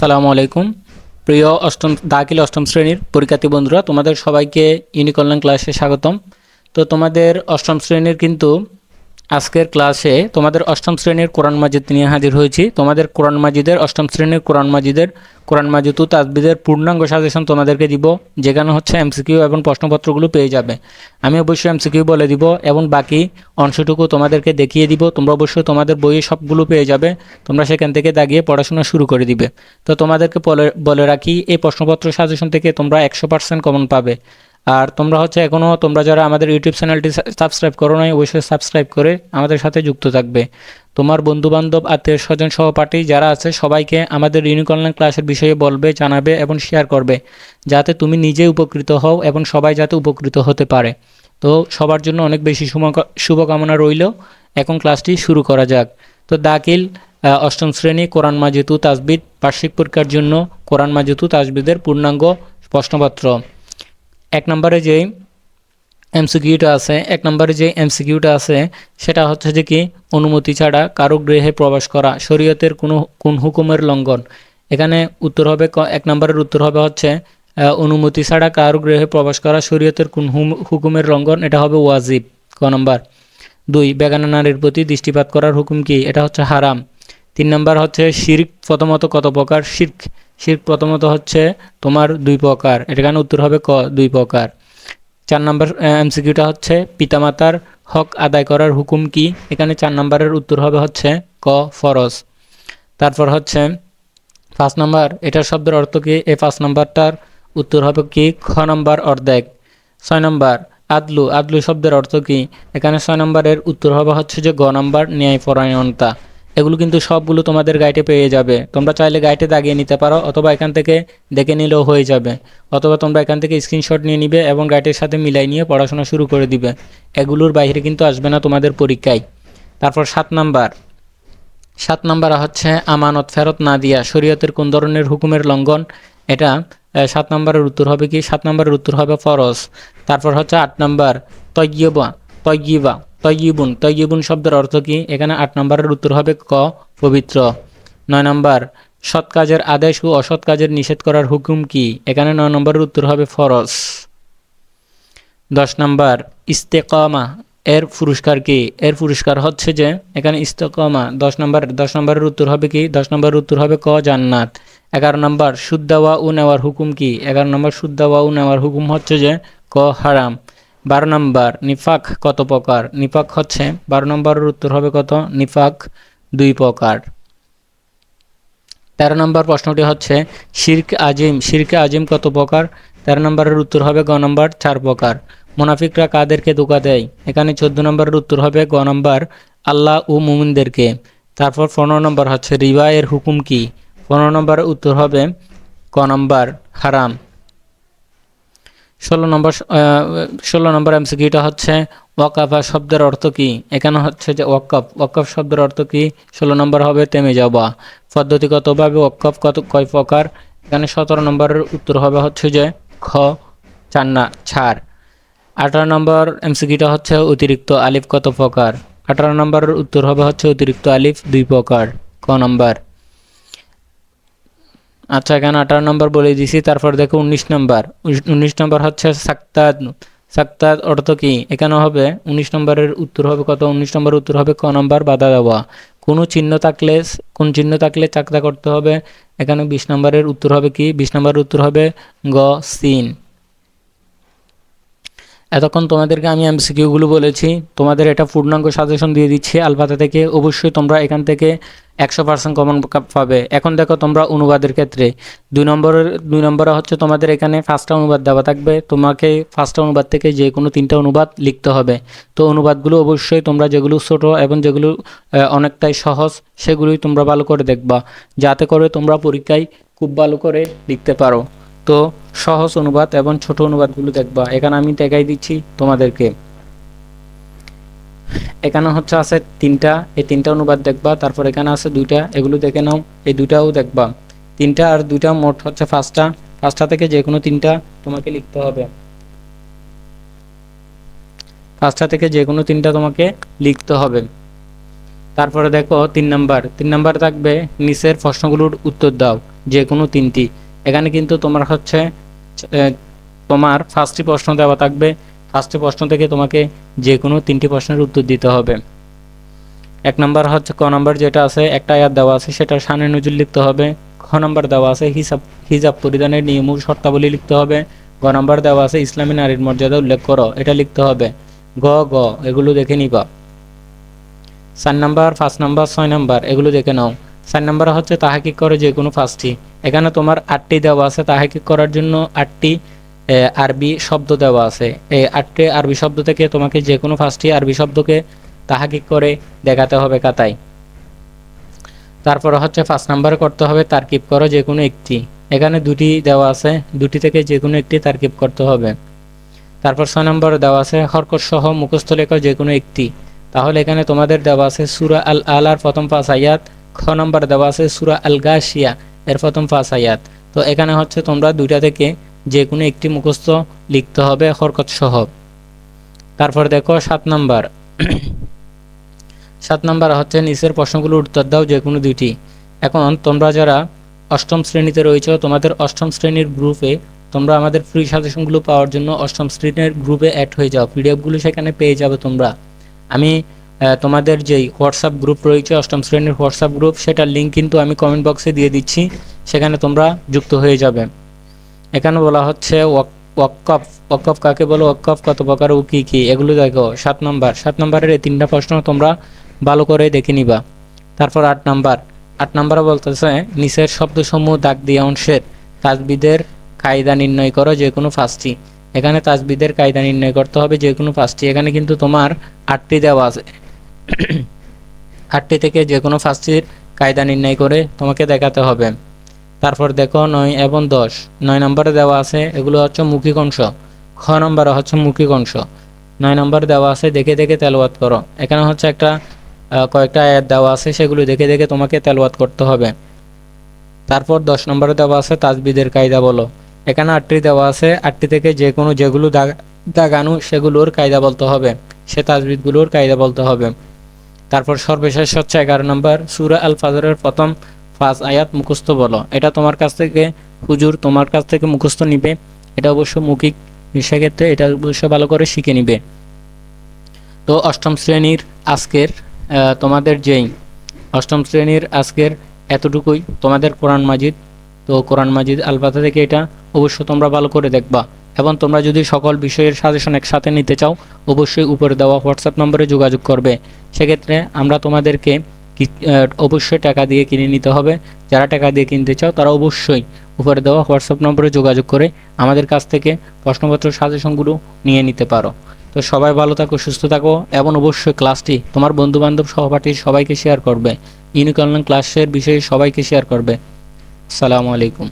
সালামু আলাইকুম। প্রিয় অষ্টম, দাখিল অষ্টম শ্রেণির পরীক্ষার্থী বন্ধুরা, তোমাদের সবাইকে ইউনিক অনলাইন ক্লাসে স্বাগতম। তো তোমাদের অষ্টম শ্রেণির কিন্তু আজকের ক্লাসে তোমাদের অষ্টম শ্রেণির কোরআন মাজিদ নিয়ে হাজির হয়েছি। তোমাদের কোরআন মাজিদের, অষ্টম শ্রেণির কোরআন মাজিদের কোরআন মাজিদ ও তাজবিদের পূর্ণাঙ্গ সাজেশন তোমাদেরকে দিব, যেখানে হচ্ছে এমসিকিউ এবং প্রশ্নপত্রগুলো পেয়ে যাবে। আমি অবশ্যই এমসিকিউ বলে দিব এবং বাকি অংশটুকু তোমাদেরকে দেখিয়ে দিব। তোমরা অবশ্যই তোমাদের বইয়ে সবগুলো পেয়ে যাবে। তোমরা সেখান থেকে দাগিয়ে পড়াশোনা শুরু করে দিবে। তো তোমাদেরকে বলে রাখি, এই প্রশ্নপত্র সাজেশন থেকে তোমরা একশো পার্সেন্ট কমন পাবে। আর তোমরা হচ্ছে এখনও তোমরা যারা আমাদের ইউটিউব চ্যানেলটি সাবস্ক্রাইব করো নাই অবশ্যই সাবস্ক্রাইব করে আমাদের সাথে যুক্ত থাকবে। তোমার বন্ধুবান্ধব আত্মীয় স্বজন সহপাঠী যারা আছে সবাইকে আমাদের ইউনিক অনলাইন ক্লাসের বিষয়ে বলবে জানাবে এবং শেয়ার করবে যাতে তুমি নিজে উপকৃত হও এবং সবাই যাতে উপকৃত হতে পারে। তো সবার জন্য অনেক বেশি শুভ- শুভকামনা রইল। এখন ক্লাসটি শুরু করা যাক। তো আহ, অষ্টম শ্রেণি কোরআন মাজিতু তাজবিদ বার্ষিক পরীক্ষার জন্য কোরআন মাজিতু তাজবিদের পূর্ণাঙ্গ প্রশ্নপত্র এক নম্বরে যেই এমসিকিউটা আছে, এক নম্বরে যে এমসিকিউটা আছে, সেটা হচ্ছে যে কি, অনুমতি ছাড়া কারও গৃহে প্রবেশ করা, শরীয়তের কোনো, কোন হুকুমের লঙ্ঘন। এখানে উত্তর হবে এক নম্বরের উত্তর হবে হচ্ছে অনুমতি ছাড়া কারও গৃহে প্রবেশ করা, শরীয়তের কোন হুকুমের লঙ্ঘন, এটা হবে ওয়াজিব, ক নম্বর। দুই, বেগানা নারীর প্রতি দৃষ্টিপাত করার হুকুম কি? এটা হচ্ছে হারাম। তিন নম্বর হচ্ছে শির্ক প্রথমত কত প্রকার? শির্ক। শির্ক প্রথমত হচ্ছে তোমার দুই প্রকার। এখানে উত্তর হবে ক, দুই প্রকার। চার নম্বর এমসিকিউটা হচ্ছে পিতামাতার হক আদায় করার হুকুম কি? এখানে চার নম্বরের উত্তর হবে হচ্ছে ক, ফরজ। তারপর হচ্ছে পাঁচ নম্বর, এটার শব্দের অর্থ কি? এই পাঁচ নম্বরটার উত্তর হবে কি? খ নম্বর অর্ধেক। ছয় নম্বর, আদলু। আদলু শব্দের অর্থ কি? এখানে ছয় নম্বরের উত্তর হবে হচ্ছে যে গ নম্বর ন্যায়পরায়ণতা। এগুলো কিন্তু সবগুলো তোমাদের গাইডে পেয়ে যাবে। তোমরা চাইলে গাইডে দাগিয়ে নিতে পারো অথবা এখান থেকে দেখে নিলেও হয়ে যাবে। অথবা তোমরা এখান থেকে স্ক্রিনশট নিয়ে নিবে এবং গাইডের সাথে মিলাই নিয়ে পড়াশোনা শুরু করে দিবে। এগুলোর বাইরে কিন্তু আসবে না তোমাদের পরীক্ষায়। তারপর সাত নাম্বার। সাত নাম্বার হচ্ছে আমানত ফেরত না দিয়া শরীয়তের কোন ধরনের হুকুমের লঙ্ঘন? এটা সাত নম্বরের উত্তর হবে কি? সাত নম্বরের উত্তর হবে ফরজ। তারপর হচ্ছে আট নাম্বার, তৈয়বা তৈয়বা। তৈয়িবুন। তৈয়িবুন শব্দের অর্থ কি? এখানে আট নম্বরের উত্তর হবে ক, পবিত্র। নয় নম্বর, সৎ কাজের আদেশ ও অসৎ কাজের নিষেধ করার হুকুম কি? এখানে নয় নম্বরের উত্তর হবে ফরজ। দশ নাম্বার, ইস্তেকামা, এর পুরস্কার কি? এর পুরস্কার হচ্ছে যে, এখানে ইস্তেকামা, দশ নম্বর, দশ নম্বরের উত্তর হবে কি? দশ নম্বরের উত্তর হবে ক, জান্নাত। এগারো নম্বর শুদ্ধাওয়া উ নেওয়ার হুকুম কি? এগারো নম্বর শুদ্ধাওয়া উ নেওয়ার হুকুম হচ্ছে যে, ক, হারাম। বারো নম্বর, নিফাক কত প্রকার? নিফাক হচ্ছে, বারো নম্বরের উত্তর হবে কত? নিফাক দুই প্রকার। তেরো নম্বর প্রশ্নটি হচ্ছে, শির্ক আজিম, শিরকে আজিম কত প্রকার? তেরো নম্বরের উত্তর হবে গ নম্বর, চার প্রকার। মুনাফিকরা কাদেরকে ধোকা দেয়? এখানে চোদ্দ নম্বরের উত্তর হবে গ নম্বর, আল্লাহ ও মুমিনদেরকে। তারপর পনেরো নম্বর হচ্ছে রিবা এর হুকুম কি? পনেরো নম্বরের উত্তর হবে ক নম্বর, হারাম। ষোলো নম্বর ষোলো নম্বর এমসিকিউটা হচ্ছে ওয়াকাফা শব্দের অর্থ কি? এখানে হচ্ছে যে ওয়াকফ। ওয়াকফ শব্দের অর্থ কি? ষোলো নম্বর হবে তেমে যাওয়া। পদ্ধতিগতভাবে ওয়াকফ কত কয় প্রকার? এখানে সতেরো নম্বরের উত্তর হবে হচ্ছে যে খ চান্না ছাড় আঠারো নম্বর এমসিকিউটা হচ্ছে অতিরিক্ত আলিফ কত প্রকার? আঠারো নম্বরের উত্তর হবে হচ্ছে অতিরিক্ত আলিফ দুই প্রকার, ক নম্বর। আচ্ছা এখানে আঠারো নম্বর বলে দিছি, তারপর দেখো উনিশ নম্বর। উনিশ নম্বর হচ্ছে সাক্তাদ সাক্তাদ অর্থ কি? এখানে হবে, উনিশ নম্বরের উত্তর হবে কত? উনিশ নম্বর উত্তর হবে ক নম্বর? বাধা দেওয়া। কোনো চিহ্ন থাকলে, কোন চিহ্ন থাকলে চাকদা করতে হবে? এখানে বিশ নম্বরের উত্তর হবে কি? বিশ নম্বরের উত্তর হবে গ, সিন। এতক্ষণ তোমাদেরকে আমি এমসিকিউগুলো বলেছি। তোমাদের এটা পূর্ণাঙ্গ সাজেশন দিয়ে দিচ্ছি। আলফাতা থেকে অবশ্যই তোমরা এখান থেকে একশো পার্সেন্ট কমন পাবে। এখন দেখো তোমরা অনুবাদের ক্ষেত্রে দুই নম্বরের, দুই নম্বরে হচ্ছে তোমাদের এখানে ফার্স্টটা অনুবাদ দেওয়া থাকবে। তোমাকে ফার্স্টটা অনুবাদ থেকে যে কোনো তিনটা অনুবাদ লিখতে হবে। তো অনুবাদগুলো অবশ্যই তোমরা যেগুলো ছোট এবং যেগুলো অনেকটাই সহজ, সেগুলোই তোমরা ভালো করে দেখবা। যাতে করে তোমরা পরীক্ষায় খুব ভালো করে লিখতে পারো। তো সহজ অনুবাদ এবং ছোট অনুবাদগুলো দেখবা। এখানে আমি দেখাই দিচ্ছি তোমাদেরকে। এখানে হচ্ছে আছে তিনটা, এই তিনটা অনুবাদ দেখবা, তারপর এখানে আছে দুইটা, এগুলো দেখে নাও, এই দুইটাও দেখবা। তিনটা আর দুইটা মোট হচ্ছে পাঁচটা পাঁচটা থেকে যে কোনো তিনটা তোমাকে লিখতে হবে। পাঁচটা থেকে যে কোনো তিনটা তোমাকে লিখতে হবে। তারপরে দেখো তিন নাম্বার তিন নাম্বার থাকবে, নিচের প্রশ্নগুলোর উত্তর দাও যে কোনো তিনটি। এখানে কিন্তু তোমার হচ্ছে তোমার ফার্স্টটি প্রশ্ন দেওয়া থাকবে ফার্স্টটি প্রশ্ন থেকে তোমাকে যে কোনো তিনটি প্রশ্নের উত্তর দিতে হবে। এক নম্বর হচ্ছে ক নম্বর যেটা আছে, একটা আয়াত দেওয়া আছে, সেটা শানে নজুল লিখতে হবে। খ নম্বর দেওয়া আছে, হিসাব, হিজাব পরিধানের নিয়ম ও শর্তাবলী লিখতে হবে। গ নম্বর দেওয়া আছে, ইসলামী নারীর মর্যাদা উল্লেখ করো, এটা লিখতে হবে। গ গ, এগুলো দেখে নিবা। চার নাম্বার, পাঁচ নাম্বার, ছয় নাম্বার, এগুলো দেখে নাও। চার নাম্বার হচ্ছে তাহাকিক করে যে কোনো পাঁচটি। এখানে তোমার আটটি দেওয়া আছে, তাহাকিক করার জন্য আটটি আরবি শব্দ দেওয়া আছে। এই আটটি আরবি শব্দ থেকে তোমাকে যে কোনো পাঁচটি আরবি শব্দকে তাহাকিক করে দেখাতে হবে কাতায়। তারপরে হচ্ছে পাঁচ নাম্বার করতে হবে, তারকিব করো যে কোনো একটি। এখানে দুটি দেওয়া আছে, দুটি থেকে যে কোনো একটি তারকিব করতে হবে। তারপর ছয় নম্বর দেওয়া আছে হরকত সহ মুখস্থ লেখো যে কোনো একটি। তাহলে এখানে তোমাদের দেওয়া আছে সুরা আল আলার প্রথম পাঁচ আয়াত, খ নম্বর দেওয়া আছে সুরা আল গাশিয়া এর প্রথম পাঁচ আয়াত। তো এখানে হচ্ছে তোমরা দুইটা থেকে যে কোনো একটি মুখস্থ লিখতে হবে হরকত সহ তারপর দেখো সাত নাম্বার। সাত নাম্বার হচ্ছে নিচের প্রশ্নগুলোর উত্তর দাও যে কোনো দুইটি। এখন তোমরা যারা অষ্টম শ্রেণীতে রয়েছে, তোমাদের অষ্টম শ্রেণির গ্রুপে তোমরা আমাদের ফ্রি সাজেশনগুলো পাওয়ার জন্য অষ্টম শ্রেণির গ্রুপে অ্যাড হয়ে যাও। পিডিএফগুলো সেখানে পেয়ে যাবে তোমরা। আমি তোমাদের যেই হোয়াটসঅ্যাপ গ্রুপ রয়েছে, অষ্টম শ্রেণির হোয়াটসঅ্যাপ গ্রুপ সেটার লিঙ্ক কিন্তু আমি কমেন্ট বক্সে দিয়ে দিচ্ছি। সেখানে তোমরা যুক্ত হয়ে যাবে। এখানে বলা হচ্ছে ওয়াক- ওয়াক্কফ কাকে বলো? ওয়াক্কফ কত প্রকার ও কী কী? এগুলো দেখো, সাত নম্বর। সাত নম্বরের এই তিনটা প্রশ্ন তোমরা ভালো করে দেখে নিবা। তারপর আট নম্বর। আট নাম্বার বলতেছে, নিচের শব্দসমূহ দাগ দিয়ে অংশের তাজবিদের কায়দা নির্ণয় করো যে কোনো পাঁচটি। এখানে তাজবিদের কায়দা নির্ণয় করতে হবে যে কোনো পাঁচটি। এখানে কিন্তু তোমার আটটি দেওয়া আছে। আটটি থেকে যে কোনো পাঁচটির কায়দা নির্ণয় করে তোমাকে দেখাতে হবে। তারপর দেখো নয় এবং দশ। নয় নম্বরে দেওয়া আছে, এগুলো হচ্ছে মুখিক অংশ খ নম্বরে হচ্ছে মুখিক অংশ নয় নম্বর দেওয়া আছে, দেখে দেখে তেলওয়াত করো। এখানে হচ্ছে একটা কয়েকটা আয়াত দেওয়া আছে, সেগুলো দেখে দেখে তোমাকে তেলওয়াত করতে হবে। তারপর দশ নম্বরে দেওয়া আছে, তাজবিদের কায়দা বলো। এখানে আটটি দেওয়া আছে, আটটি থেকে যে কোনো যেগুলো দাগ, দাগানো, সেগুলোর কায়দা বলতে হবে। সে তাজবিদগুলোর কায়দা বলতে হবে। তারপর সর্বশেষ হচ্ছে এগারো নম্বর, সুরা আল ফাজরের প্রথম পাঁচ আয়াত মুখস্থ বলো। এটা তোমার কাছ থেকে, হুজুর তোমার কাছ থেকে মুখস্থ নিবে। এটা অবশ্য মৌখিক সেক্ষেত্রে এটা অবশ্য ভালো করে শিখে নিবে। তো অষ্টম শ্রেণির আজকের তোমাদের যেই অষ্টম শ্রেণির আজকের এতটুকুই তোমাদের কোরআন মাজিদ। তো কোরআন মাজিদ আলবাতা থেকে এটা অবশ্য তোমরা ভালো করে দেখবা। এবং তোমরা যদি সকল বিষয়ের সাজেশন একসাথে নিতে চাও, অবশ্যই উপরে দেওয়া হোয়াটসঅ্যাপ নম্বরে যোগাযোগ করবে। সেক্ষেত্রে আমরা তোমাদেরকে অবশ্যই টাকা দিয়ে কিনে নিতে হবে। যারা টাকা দিয়ে কিনতে চাও, তারা অবশ্যই উপরে দেওয়া হোয়াটসঅ্যাপ নম্বরে যোগাযোগ করে আমাদের কাছ থেকে প্রশ্নপত্র সাজেশনগুলো নিয়ে নিতে পারো। তো সবাই ভালো থাকো, সুস্থ থাকো এবং অবশ্যই ক্লাসটি তোমার বন্ধুবান্ধব সহপাঠী সবাইকে শেয়ার করবে। ইউনিক অনলাইন ক্লাসের বিষয়ে সবাইকে শেয়ার করবে। সালামু আলাইকুম।